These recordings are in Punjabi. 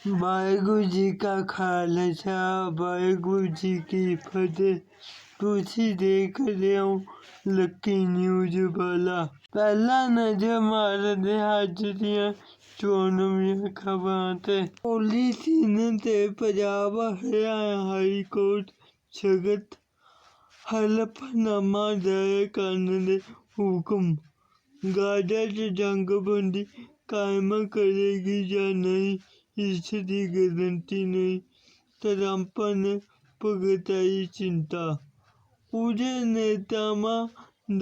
ਵਾਹਿਗੁਰੂ ਜੀ ਕਾ ਖਾਲਸਾ ਵਾਹਿਗੁਰੂ ਜੀ ਕੀ ਫਤਿਹ ਤੁਸੀਂ ਦੇਖ ਰਹੇ ਹੋ ਲੱਕੀ ਨਿਊਜ਼ ਵਾਲਾ ਪਹਿਲਾ ਨਜ਼ਰ ਮਾਰਦੇ ਹਾਂ ਅੱਜ ਦੀਆਂ ਚੋਣਵੀਆਂ ਖਬਰਾਂ ਤੇ ਪੋਲੀਟੀਨ ਤੇ ਪੰਜਾਬ ਹਰਿਆਣਾ ਹਾਈ ਕੋਰਟ ਸਖਤ ਹਲਫਨਾਮਾ ਦਾਇਰ ਕਰਨ ਦੇ ਹੁਕਮ ਗਾਜ਼ਾ 'ਚ ਜੰਗਬੰਦੀ ਕਾਇਮ ਕਰੇਗੀ ਜਾਂ ਨਹੀਂ इसदी गारंटी नाही ने परताई चिंता. उद्या नेतामा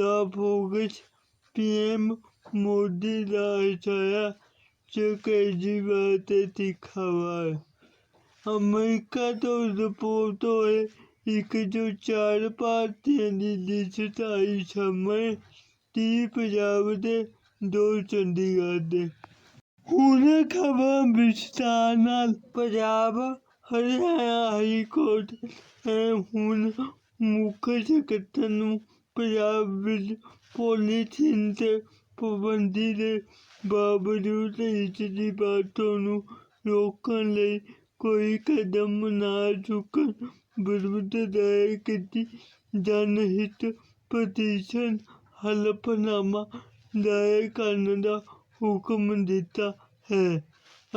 दाफोगस पीएम मोदीना अडथळा सरकारची वार्ता दिखावाय. अमेरिका तो रिपोर्टोए इकजो चार भारतीयांनी दिसत आई समय. ती पंजाब दे, दोन चंदीगड ਹੁਣ ਖਬਰ ਵਿਸਤਾਰ ਨਾਲ ਪੰਜਾਬ, ਹਰਿਆਣਾ ਹਾਈ ਕੋਰਟ ਨੇ ਹੁਣ ਮੁੱਖ ਸਕੱਤਰ ਨੂੰ ਪੰਜਾਬ ਵਿੱਚ ਪੋਲੀਥੀਨ ਤੇ ਪਾਬੰਦੀ ਦੇ ਬਾਵਜੂਦ ਇਸ ਦੀ ਵਰਤੋਂ ਨੂੰ ਰੋਕਣ ਲਈ ਕੋਈ ਕਦਮ ਨਾ ਚੁੱਕਣ ਵਿਰੁੱਧ ਦਾਇਰ ਕੀਤੀ ਜਨਹਿਤ ਪਟੀਸ਼ਨ ਹਲਫਨਾਮਾ ਦਾਇਰ ਕਰਨ ਦਾ ਹੁਕਮ ਦਿੱਤਾ ਹੈ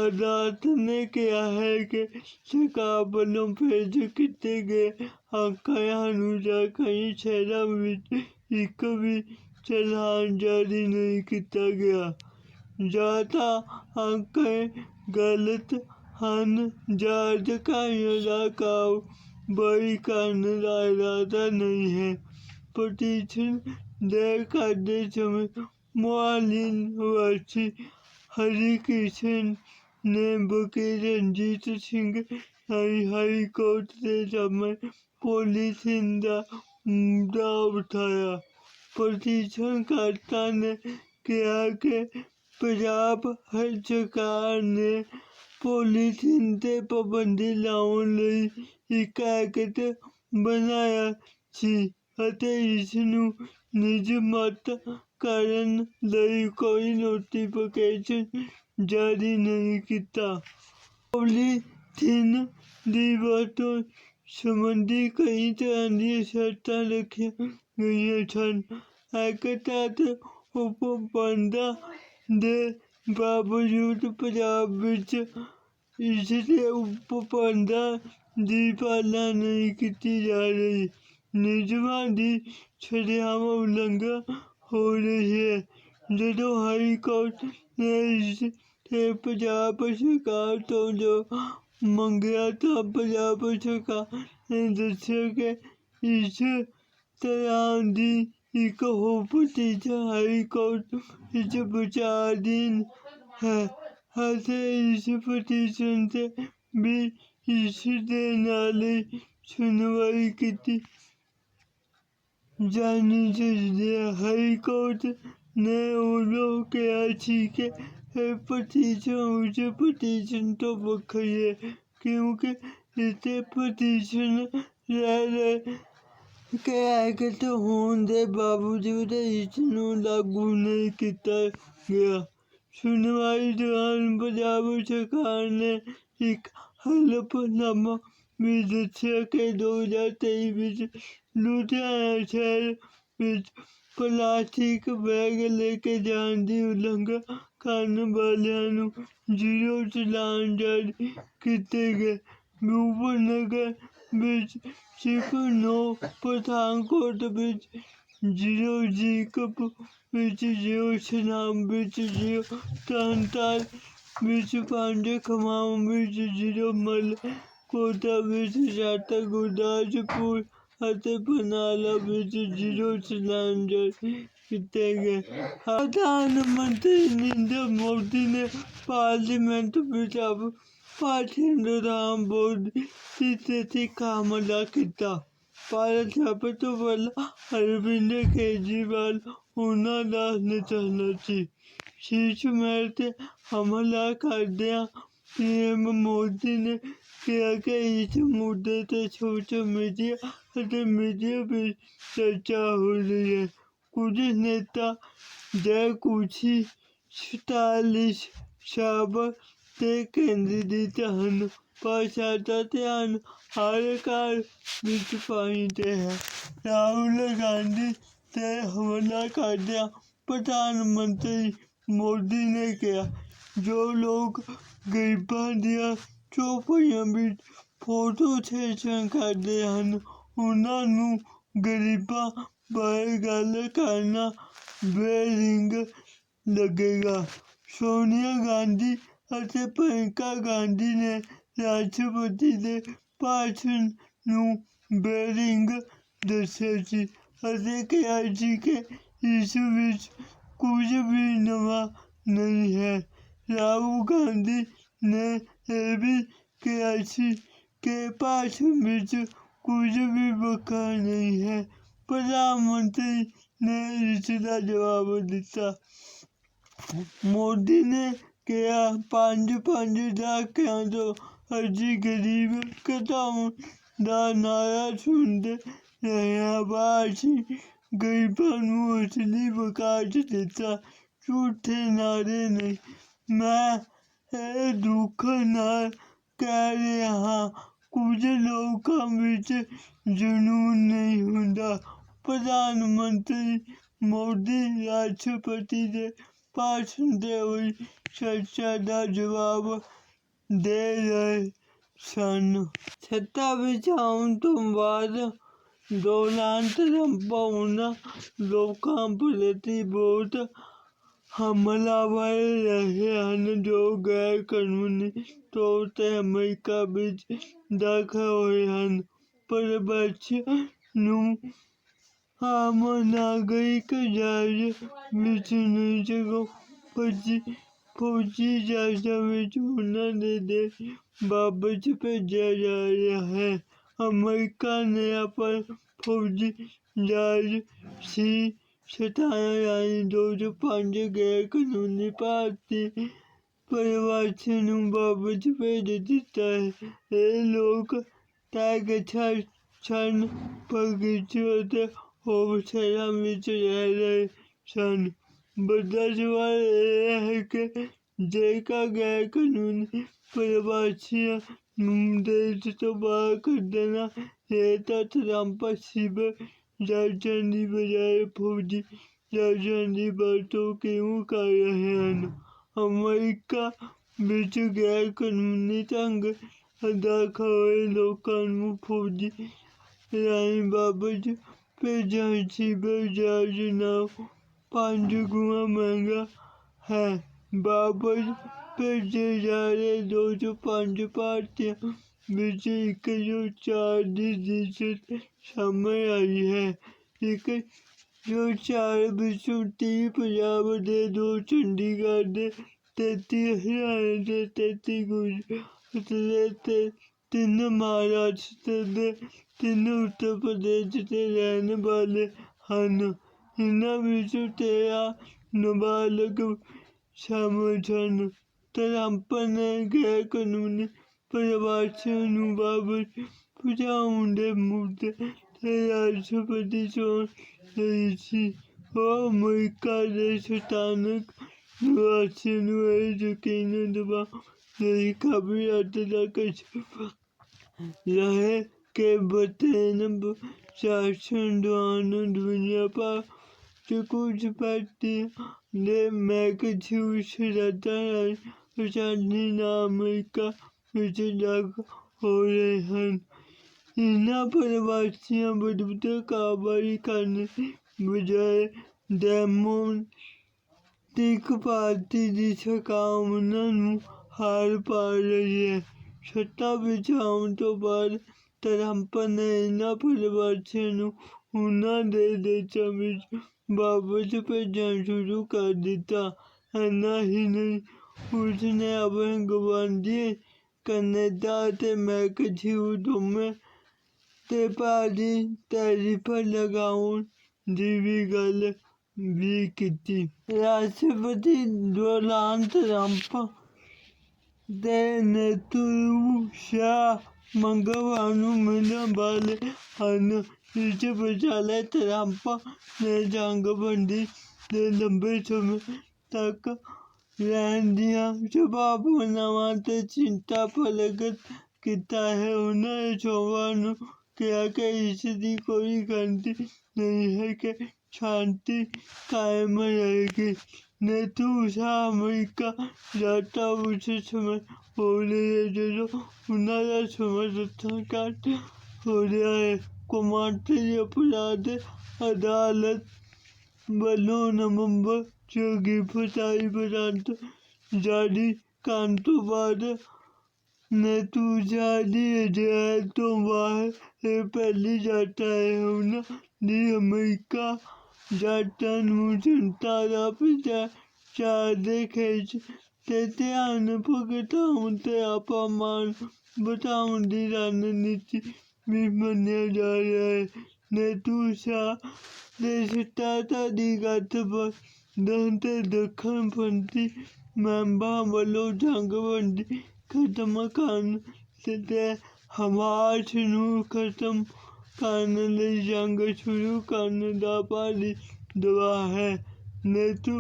ਅਦਾਲਤ ਨੇ ਕਿਹਾ ਹੈ ਕਿ ਸਰਕਾਰ ਵੱਲੋਂ ਪੇਸ਼ ਕੀਤੇ ਗਏ ਅੰਕੜਿਆਂ ਅਨੁਸਾਰ ਕਈ ਸ਼ਹਿਰਾਂ ਵਿੱਚ ਇੱਕ ਵੀ ਚਲਾਨ ਜਾਰੀ ਨਹੀਂ ਕੀਤਾ ਗਿਆ ਜਾਂ ਤਾਂ ਅੰਕੜੇ ਗਲਤ ਹਨ ਜਾਂ ਅਧਿਕਾਰੀਆਂ ਦਾ ਕਾਰਵਾਈ ਕਰਨ ਦਾ ਇਰਾਦਾ ਨਹੀਂ ਹੈ ਪਟੀਸ਼ਨ ਦਾਇਰ ਕਰਦੇ ਸਮੇਂ ਮੁਹਾਲੀ ਵਾਸੀ ਹਰੀ ਕ੍ਰਿਸ਼ਨ ਨੇ ਵਕੀਲ Ranjit Singh high high court ਦੇ ਸਾਹਮਣੇ ਪੋਲੀਥੀਨ ਦਾ ਮੁੱਦਾ ਉਠਾਇਆ ਪਟੀਸ਼ਨ ਕਰਤਾ ਨੇ ਕਿਹਾ ਕਿ ਪੰਜਾਬ ਹਰ ਸਰਕਾਰ ਨੇ ਪੋਲੀਥੀਨ ਤੇ ਪਾਬੰਦੀ ਲਾਉਣ ਲਈ ਇੱਕ ਐਕਟ ਬਣਾਇਆ ਸੀ ਅਤੇ ਇਸ ਨੂੰ ਨਿਯਮਤ कारणदरी कोई नोटिफिकेशन जारी नहीं किया। पॉलीथीन की वस्तु संबंधी कई तरह दर्त रखी गई सन एक तहत उपबंधा के बावजूद पंजाब विच इसलिए उपबंधा की पालना नहीं की जा रही। निजमान की सरियाव उल्लंघन ਸ਼ਰੇਆਮ ਉਲੰਘਣਾ ਹੋ ਰਹੀ ਹੈ ਜਦੋਂ ਹਾਈ ਕੋਰਟ ਨੇ ਇਸ ਤੇ ਪੰਜਾਬ ਸਰਕਾਰ ਤੋਂ ਜੋ ਮੰਗਿਆ ਤਾਂ ਪੰਜਾਬ ਸਰਕਾਰ ਨੇ ਦੱਸਿਆ ਕਿ ਇਸ ਤਰ੍ਹਾਂ ਦੀ ਇੱਕ ਹੋਰ ਪਟੀਸ਼ਨ ਹਾਈ ਕੋਰਟ ਵਿੱਚ ਵਿਚਾਰਾਧੀਨ ਹੈ ਅਤੇ ਇਸ ਪਟੀਸ਼ਨ ਤੇ ਵੀ ਇਸ ਦੇ ਨਾਲ ਹੀ ਸੁਣਵਾਈ ਕੀਤੀ ਜਾਣੀ ਚਾਹੀਦੀ ਹੈ ਹਾਈ ਕੋਰਟ ਨੇ ਉਦੋਂ ਕਿਹਾ ਸੀ ਕਿ ਇਹ ਪਟੀਸ਼ਨ ਉਸ ਪਟੀਸ਼ਨ ਤੋਂ ਵੱਖਰੀ ਹੈ ਕਿਉਂਕਿ ਇੱਥੇ ਪਟੀਸ਼ਨ ਲੈ ਲੈ ਕਿ ਐਕਟ ਹੋਣ ਦੇ ਬਾਵਜੂਦ ਇਸ ਨੂੰ ਲਾਗੂ ਨਹੀਂ ਕੀਤਾ ਗਿਆ ਸੁਣਵਾਈ ਦੌਰਾਨ ਪੰਜਾਬ ਸਰਕਾਰ ਨੇ ਇੱਕ ਹਲਫਨਾਮਾ ਵੀ ਦੱਸਿਆ ਕਿ 2023 ਵਿੱਚ ਲੁਧਿਆਣਾ ਸ਼ਹਿਰ ਵਿੱਚ ਪਲਾਸਟਿਕ ਬੈਗ ਲੈ ਕੇ ਜਾਣ ਦੀ ਉਲੰਘਣਾ ਕਰਨ ਵਾਲਿਆਂ ਨੂੰ ਜ਼ੀਰੋ ਚਲਾਨ ਜਾਰੀ ਕੀਤੇ ਗਏ। ਰੂਪਨਗਰ ਵਿੱਚ ਸਿਰਫ ਨੌ ਪਠਾਨਕੋਟ ਵਿੱਚ ਜ਼ੀਰੋ ਜੀਕਪ ਵਿੱਚ ਜ਼ੀਰੋ ਸੁਨਾਮ ਵਿੱਚ ਜ਼ੀਰੋ ਤਰਨਤਾਰਨ ਵਿੱਚ ਪੰਜ ਖਮਾਮ ਵਿੱਚ ਜ਼ੀਰੋ ਮਲ ਕੋਟਾ ਵਿੱਚ ਸੱਤ, ਗੁਰਦਾਸਪੁਰ ਅਤੇ ਬਰਨਾਲਾ ਵਿੱਚ ਜ਼ੀਰੋ ਚਲਾਨ ਕੀਤੇ ਗਏ ਪ੍ਰਧਾਨ ਮੰਤਰੀ ਨਰਿੰਦਰ ਮੋਦੀ ਨੇ ਪਾਰਲੀਮੈਂਟ ਵਿੱਚ ਆਪ ਭਾਸ਼ਣ ਦੌਰਾਨ ਮੋਦੀ ਦੀ ਸਥਿਤੀ ਦਾ ਹਮਲਾ ਕੀਤਾ ਭਾਰਤ ਸਭ ਤੋਂ ਪਹਿਲਾਂ ਅਰਵਿੰਦ ਕੇਜਰੀਵਾਲ ਉਹਨਾਂ ਦਾ ਨਿਸ਼ਾਨਾ ਸੀ ਸ਼ੀਸ਼ ਮਹਿਲ ਤੇ ਹਮਲਾ ਕਰਦਿਆਂ ਪੀਐਮ ਮੋਦੀ ਨੇ ਕਿਹਾ ਕਿ ਇਸ ਮੁੱਦੇ ਤੇ ਸੋਸ਼ਲ ਮੀਡੀਆ ਅਤੇ ਮੀਡੀਆ ਵਿੱਚ ਚਰਚਾ ਹੋ ਰਹੀ ਹੈ, ਕੁਝ ਨੇਤਾ ਜੈ ਕੁਛੀ ਸਟਾਲਿਸ਼ ਸ਼ਾਬ ਤੇ ਕੇਂਦਰਿਤ ਹਨ ਭਾਸ਼ਾ ਦਾ ਧਿਆਨ ਹਰ ਘਰ ਵਿੱਚ ਪਾਈਦੇ ਹੈ। ਰਾਹੁਲ ਗਾਂਧੀ ਤੇ ਹਮਲਾ ਕਰਦਿਆਂ ਪ੍ਰਧਾਨ ਮੰਤਰੀ ਮੋਦੀ ਨੇ ਕਿਹਾ, ਜੋ ਲੋਕ ਗਰੀਬਾਂ ਦੀਆਂ ਚੌਪੜੀਆਂ ਵਿੱਚ ਫੋਟੋ ਸੈਸ਼ਨ ਕਰਦੇ ਹਨ। ਉਹਨਾਂ ਨੂੰ ਗਰੀਬਾਂ ਬਾਰੇ ਗੱਲ ਕਰਨਾ ਬੇਰਿੰਗ ਲੱਗੇਗਾ। ਸੋਨੀਆ ਗਾਂਧੀ ਅਤੇ ਪ੍ਰਿयंका ਗਾਂਧੀ ਨੇ ਰਾਸ਼ਟਰਪਤੀ ਦੇ ਭਾਸ਼ਣ ਨੂੰ ਬੇਰਿੰਗ ਦੱਸਿਆ ਸੀ ਅਤੇ ਕਿਹਾ ਸੀ ਕਿ ਇਸ ਵਿੱਚ ਕੁਝ ਵੀ ਨਵਾਂ ਨਹੀਂ ਹੈ। ਰਾਹੁਲ ਗਾਂਧੀ ਨੇ ਇਹ ਵੀ ਕਿਹਾ ਸੀ ਕਿ ਭਾਸ਼ਣ ਵਿੱਚ ਕੁਝ ਵੀ ਵੱਖਰਾ ਨਹੀਂ ਹੈ। ਪ੍ਰਧਾਨ ਮੰਤਰੀ ਨੇ ਇਸ ਦਾ ਜਵਾਬ ਦਿੱਤਾ। ਮੋਦੀ ਨੇ ਕਿਹਾ, ਪੰਜ ਪੰਜ ਦਹਾਕਿਆਂ ਤੋਂ ਅਸੀਂ ਗਰੀਬ ਘਟਾਉਣ ਦਾ ਨਾਰਾ ਸੁਣਦੇ ਰਹੇ ਹਾਂ। ਪਰ ਅਸੀਂ ਗਰੀਬਾਂ ਨੂੰ ਅਸਲੀ ਵਿਕਾਸ ਦਿੱਤਾ। ਝੂਠੇ ਨਾਰੇ ਨਹੀਂ। ਮੈਂ ਇਹ ਦੁੱਖ ਨਾਲ ਕਹਿ ਰਿਹਾ। ਕੁਝ ਲੋਕਾਂ ਵਿੱਚ ਜਨੂਨ ਨਹੀਂ ਹੁੰਦਾ। ਪ੍ਰਧਾਨ ਮੰਤਰੀ ਮੋਦੀ ਰਾਸ਼ਟਰਪਤੀ ਦੇ ਭਾਸ਼ਣ ਦੇ ਹੋਈ ਚਰਚਾ ਦਾ ਜਵਾਬ ਦੇ ਰਹੇ ਸਨ। ਸੱਤਾ ਵਿੱਚ ਆਉਣ ਤੋਂ ਬਾਅਦ ਡੋਨਾਲਡ ਟਰੰਪ ਉਹਨਾਂ ਲੋਕਾਂ ਪ੍ਰਤੀ ਬਹੁਤ ਹਮਲਾਵਰ ਰਹੇ ਹਨ ਜੋ ਗੈਰ ਕਾਨੂੰਨੀ ਤੌਰ ਤੇ ਅਮਰੀਕਾ ਵਿੱਚ ਦਾਖਲ ਹੋਏ ਹਨ। ਪਰ ਬੱਚਿਆਂ ਨੂੰ ਆਮ ਨਾਗਰਿਕ ਜਹਾਜ਼ ਵਿੱਚ ਨਹੀਂ ਸਗੋਂ ਫੌਜੀ ਫੌਜੀ ਜਹਾਜ਼ਾਂ ਵਿੱਚ ਉਹਨਾਂ ਦੇ ਦੇਸ਼ ਵਾਪਸ ਭੇਜਿਆ ਜਾ ਰਿਹਾ ਹੈ। ਅਮਰੀਕਾ ਨੇ ਆਪਣਾ ਫੌਜੀ ਜਹਾਜ਼ ਸੀ ਸਤਾਰਾਂ ਰਾਹੀਂ ਦੋ ਸੌ ਪੰਜ ਗੈਰ ਕਾਨੂੰਨੀ ਭਾਰਤੀ ਪ੍ਰਵਾਸੀਆਂ ਨੂੰ ਵਾਪਸ ਭੇਜ ਦਿੱਤਾ ਹੈ। ਇਹ ਲੋਕ ਟੈਗਛਾ ਸਨ ਪਰਗਿਚੋ ਅਤੇ ਹੋਰ ਸ਼ਹਿਰਾਂ ਵਿੱਚ ਰਹਿ ਰਹੇ ਸਨ। ਵੱਡਾ ਸਵਾਲ ਇਹ ਹੈ ਕਿ ਜੇਕਰ ਗੈਰ ਕਾਨੂੰਨੀ ਪ੍ਰਵਾਸੀਆਂ ਨੂੰ ਦੇਸ਼ ਤੋਂ ਬਾਹਰ ਕੱਢਣਾ ਹੈ ਤਾਂ ਟਰੰਪ ਸਿਵਲ राजधानी बजाय फौजी राजधानी बातों क्यों कर रहे हैं। ಅಮೆರಿಕ ಬಿಟ್ಟು ಗ್ಯಾಲ್ಕನ್ಮುನಿ ತಂಗ ದಾಖಲೆ ಲೋಕನ್ನು ಫೌಜಿ ರಾಣಿ ಬಾಬಜ पेजाजी बजाज नाव पाँच गुना महँगा है। बाबज पेजे जा रहे दो सौ पाँच पार्टियाँ ਵਿੱਚ ਇੱਕ ਜੋ ਚਾਰ ਦੀ ਰਿਸ਼ਤ ਸਾਹਮਣੇ ਆਈ ਹੈ ਇੱਕ ਜੋ ਚਾਰ ਵਿੱਚੋਂ ਤੀਹ ਪੰਜਾਬ ਦੇ ਦੋ ਚੰਡੀਗੜ੍ਹ ਦੇ ਤੇਤੀ ਹਰਿਆਣੇ ਦੇ ਤੇਤੀ ਗੁਜਰਾਤ ਦੇ ਤੇ ਤਿੰਨ ਮਹਾਰਾਸ਼ਟਰ ਦੇ ਤਿੰਨ ਉੱਤਰ ਪ੍ਰਦੇਸ਼ ਦੇ ਰਹਿਣ ਵਾਲੇ ਹਨ ਇਹਨਾਂ ਵਿੱਚੋਂ ਤੇਰਾਂ ਨਾਬਾਲਗ ਸ਼ਾਮਲ ਸਨ ਟਰੰਪ ਨੇ ਗੈਰ ਕਾਨੂੰਨੀ bana baksana baba. Kucağımda burada. Seyahat sohbeti son sayısı. Oh my god, sultanlık. Nuhasını ve Zükeyn'e de Neyi kabul ettiler kaçırmak. Lahe kebatını bu şahsın duanın dünya par. Çıkış parti ne merkezi usulatan Özelliğin Amerika ਮੈਕਸਿਊਸ ਵਿੱਚ ਦਾਖਲ ਹੋ ਰਹੇ ਹਨ ਇਹਨਾਂ ਪ੍ਰਵਾਸੀਆਂ ਵਿਰੁੱਧ ਕਾਰਵਾਈ ਕਰਨ ਦੀ ਬਜਾਏ ਡੈਮੋਕ੍ਰੈਟਿਕ ਪਾਰਟੀ ਦੀ ਸਰਕਾਰ ਉਹਨਾਂ ਨੂੰ ਹਾਰ ਪਾ ਰਹੀ ਹੈ ਸੱਤਾ ਵਿੱਚ ਆਉਣ ਤੋਂ ਬਾਅਦ ਟਰੰਪ ਨੇ ਇਹਨਾਂ ਪ੍ਰਵਾਸੀਆਂ ਨੂੰ ਉਹਨਾਂ ਦੇ ਦੇਸ਼ਾਂ ਵਿੱਚ ਵਾਪਸ ਭੇਜਣਾ ਸ਼ੁਰੂ ਕਰ ਦਿੱਤਾ ਇੰਨਾ ਹੀ ਨਹੀਂ ਉਸ ਨੇ ਆਪਣੇ ਗਵਾਂਢੀ ਕੈਨੇਡਾ ਅਤੇ ਮੈਕਸੀਕੋ ਦੋਵੇਂ ਤੇ ਭਾਰੀ ਟੈਰਿਫ ਲਗਾਉਣ ਦੀ ਵੀ ਗੱਲ ਵੀ ਕੀਤੀ ਰਾਸ਼ਟਰਪਤੀ ਡੋਨਾਲਡ ਟਰੰਪ ਦੇ ਨੇਤਰੂ ਸ਼ਾਹ ਮੰਗਲਵਾਰ ਨੂੰ ਮਿਲਣ ਵਾਲੇ ਹਨ ਇਸ ਵਿਚਾਲੇ ਟਰੰਪ ਨੇ ਜੰਗਬੰਦੀ ਦੇ ਲੰਬੇ ਸਮੇਂ ਤੱਕ चिंता ಪಾಪವನ್ನಾಮಾತ ಚಿಂತಾಫಲಕಕ್ಕಿಂತ है। उन्हें छोड़नु क्या क्या स्थिति कोई घंटी नहीं है कि शांति कायम रहेगी। नहीं तो उषा अमेरिका जाता उसे समय हो रही है जो उन्हारा समय सरकार हो रहा है। कुमार अपराध अदालत बलों नवंबर जोगी फसाई बरात। जारी कान तो बाद। तू जारी जाए तो वाह ये जाता है। हम ना दी अमेरिका जाता, मुझे तारा पे जाए चादे खेच। तेते आने पकड़ता हूँ ते आपा मान बताऊँ दी रानी नीचे भी मन्या जा रहा है। ने तू सा देश ताता दी गत पर दंते दक्षिणपंथी मेंबा वलों जंगबंदी खत्म ಕಾಣಿಸುತ್ತೆ ಹವಾರ್ ಶುರು खत्म ಕಾಣದೆ ಜಂಗ ಶುರು ಕಾಣದ पारी दवा है। नहीं तो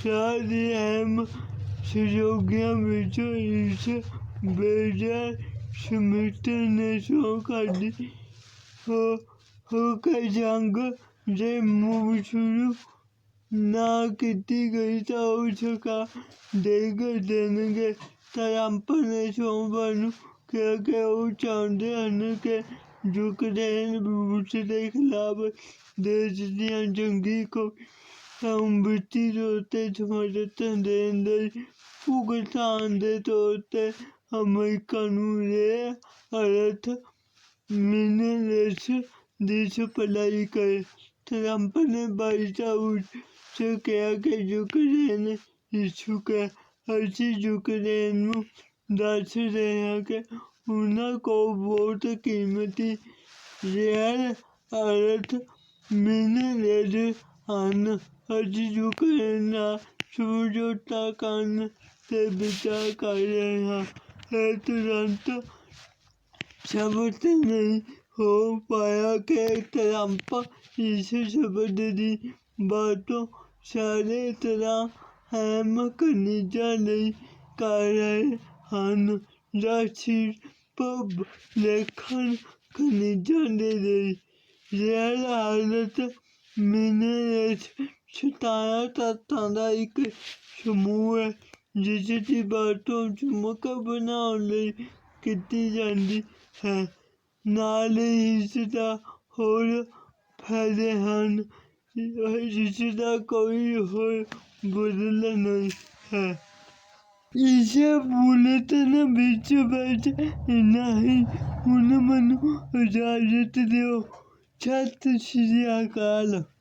सारी अहम सहयोगियाँ बेचो इस बेजार समिति ने शो कर दी हो जंग जय ਨਾ ਕੀਤੀ ਗਈ ਤਾਂ ਉਹ ਛਕਾ ਦੇਗ ਦੇਣਗੇ। ਟਰੰਪ ਨੇ ਸੋਮਵਾਰ ਨੂੰ ਕਿਹਾ ਕਿ ਉਹ ਚਾਹੁੰਦੇ ਹਨ ਕਿ ਯੂਕਰੇਨ ਰੂਸ ਦੇ ਖਿਲਾਫ ਦੇਸ਼ ਦੀਆਂ ਜੰਗੀ ਕੋ ਤੌਰ ਤੇ ਸਮਰਥਨ ਦੇਣ ਲਈ ਭੁਗਤਾਨ ਦੇ ਤੌਰ ਤੇ ਅਮਰੀਕਾ ਨੂੰ ਇਹ ਅਰਥ ਮਿਨਰਲਸ ਦੀ ਸਪਲਾਈ ਕਰੇ। ਟਰੰਪ ਨੇ ਵਾਈਟ ਹਾਊਸ 'ਚ ਕਿਹਾ ਕਿ ਯੂਕਰੇਨ ਇਛੁਕ ਹੈ ਅਸੀਂ ਯੂਕਰੇਨ ਨੂੰ ਦੱਸ ਰਹੇ ਹਾਂ ਕਿ ਉਹਨਾਂ ਕੋਲ ਬਹੁਤ ਕੀਮਤੀ ਰੇਅਰ ਅਰਥ ਮਿਨਰਲ ਹਨ ਅਸੀਂ ਯੂਕਰੇਨ ਨਾਲ ਸਮਝੌਤਾ ਕਰਨ ਤੇ ਵਿਚਾਰ ਕਰ ਰਹੇ ਹਾਂ ਇਹ ਤੁਰੰਤ ਸ਼ਬਦ ਨਹੀਂ ਹੋ ਪਾਇਆ ਕਿ ਟਰੰਪ ਇਸ ਸ਼ਬਦ ਦੀ ਵਰਤੋਂ ਸਾਰੇ ਤਰ੍ਹਾਂ ਹੈਮ ਖਣਿਜਾਂ ਲਈ ਕਰ ਰਹੇ ਹਨ। ਜਾਂ ਸਿਰਫ ਲੇਖਣ ਖਣਿਜਾਂ ਦੇ ਲਈ ਰੇਅਰ ਹਾਲਤ ਮਿਨਰਲਸ ਸਤਾਰਾਂ ਤੱਤਾਂ ਦਾ ਇੱਕ ਸਮੂਹ ਹੈ, ਜਿਸ ਦੀ ਵਰਤੋਂ ਚੁੰਬਕ ਬਣਾਉਣ ਲਈ ਕੀਤੀ ਜਾਂਦੀ ਹੈ। ਨਾਲ ਹੀ ਇਸ ਦਾ ਹੋਰ ਫਾਇਦੇ ਹਨ। Şişeden koyuyor. Bozulamaz. İşe bulatana bence bence nahi bunu bana özellikle diyor. Çattı sizi yakala.